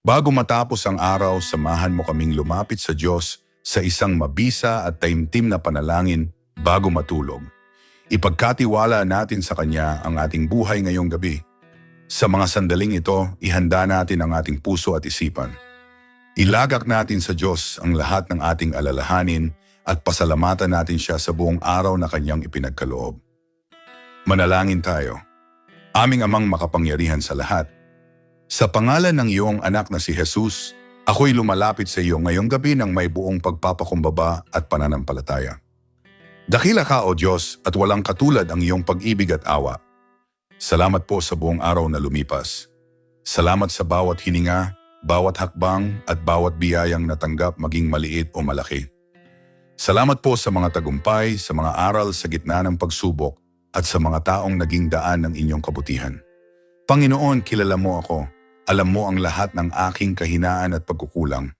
Bago matapos ang araw, samahan mo kaming lumapit sa Diyos sa isang mabisa at taimtim na panalangin bago matulog. Ipagkatiwala natin sa Kanya ang ating buhay ngayong gabi. Sa mga sandaling ito, ihanda natin ang ating puso at isipan. Ilagak natin sa Diyos ang lahat ng ating alalahanin at pasalamatan natin siya sa buong araw na Kanyang ipinagkaloob. Manalangin tayo. Aming amang makapangyarihan sa lahat, sa pangalan ng iyong anak na si Jesus, ako'y lumalapit sa iyo ngayong gabi ng may buong pagpapakumbaba at pananampalataya. Dakila ka, O Diyos, at walang katulad ang iyong pag-ibig at awa. Salamat po sa buong araw na lumipas. Salamat sa bawat hininga, bawat hakbang at bawat biyayang natanggap maging maliit o malaki. Salamat po sa mga tagumpay, sa mga aral sa gitna ng pagsubok at sa mga taong naging daan ng inyong kabutihan. Panginoon, kilala mo ako alam mo ang lahat ng aking kahinaan at pagkukulang.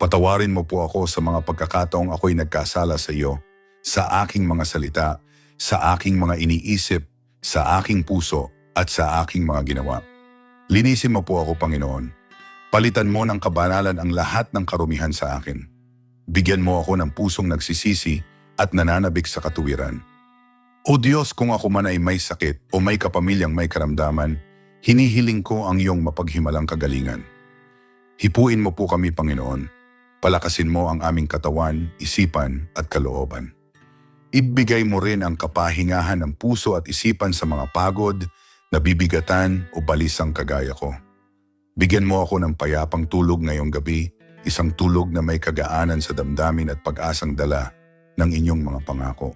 Patawarin mo po ako sa mga pagkakataong ako'y nagkasala sa iyo, sa aking mga salita, sa aking mga iniisip, sa aking puso, at sa aking mga ginawa. Linisin mo po ako, Panginoon. Palitan mo ng kabanalan ang lahat ng karumihan sa akin. Bigyan mo ako ng pusong nagsisisi at nananabik sa katuwiran. O Diyos, kung ako man ay may sakit o may kapamilyang may karamdaman, Hinihiling ko ang iyong mapaghimalang kagalingan. Hipuin mo po kami, Panginoon. Palakasin mo ang aming katawan, isipan at kalooban. Ibigay mo rin ang kapahingahan ng puso at isipan sa mga pagod, nabibigatan o balisang kagaya ko. Bigyan mo ako ng payapang tulog ngayong gabi, isang tulog na may kagaanan sa damdamin at pag-asang dala ng inyong mga pangako.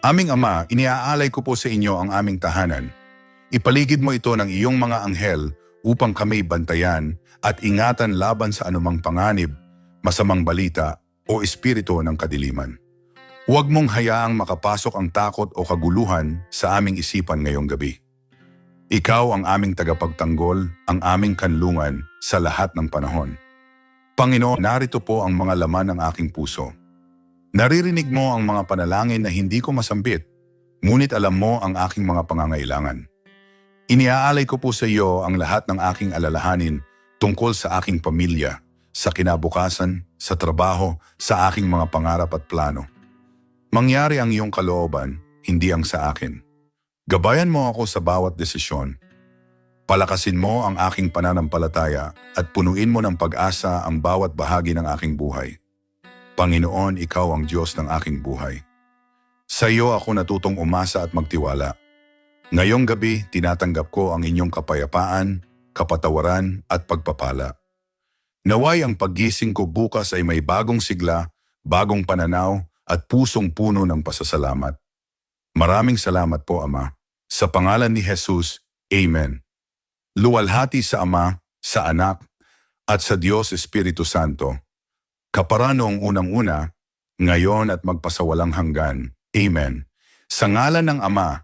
Aming Ama, iniaalay ko po sa inyo ang aming tahanan Ipaligid mo ito ng iyong mga anghel upang kami bantayan at ingatan laban sa anumang panganib, masamang balita o espiritu ng kadiliman. Huwag mong hayaang makapasok ang takot o kaguluhan sa aming isipan ngayong gabi. Ikaw ang aming tagapagtanggol, ang aming kanlungan sa lahat ng panahon. Panginoon, narito po ang mga laman ng aking puso. Naririnig mo ang mga panalangin na hindi ko masambit, ngunit alam mo ang aking mga pangangailangan. Iniaalay ko po sa iyo ang lahat ng aking alalahanin tungkol sa aking pamilya, sa kinabukasan, sa trabaho, sa aking mga pangarap at plano. Mangyari ang iyong kalooban, hindi ang sa akin. Gabayan mo ako sa bawat desisyon. Palakasin mo ang aking pananampalataya at punuin mo ng pag-asa ang bawat bahagi ng aking buhay. Panginoon, Ikaw ang Diyos ng aking buhay. Sa iyo ako natutong umasa at magtiwala. Ngayong gabi, tinatanggap ko ang inyong kapayapaan, kapatawaran at pagpapala. Naway ang paggising ko bukas ay may bagong sigla, bagong pananaw at pusong puno ng pasasalamat. Maraming salamat po, Ama. Sa pangalan ni Jesus, Amen. Luwalhati sa Ama, sa Anak, at sa Diyos Espiritu Santo. Kapara noong unang-una, ngayon at magpasawalang hanggan. Amen. Sa ngalan ng Ama,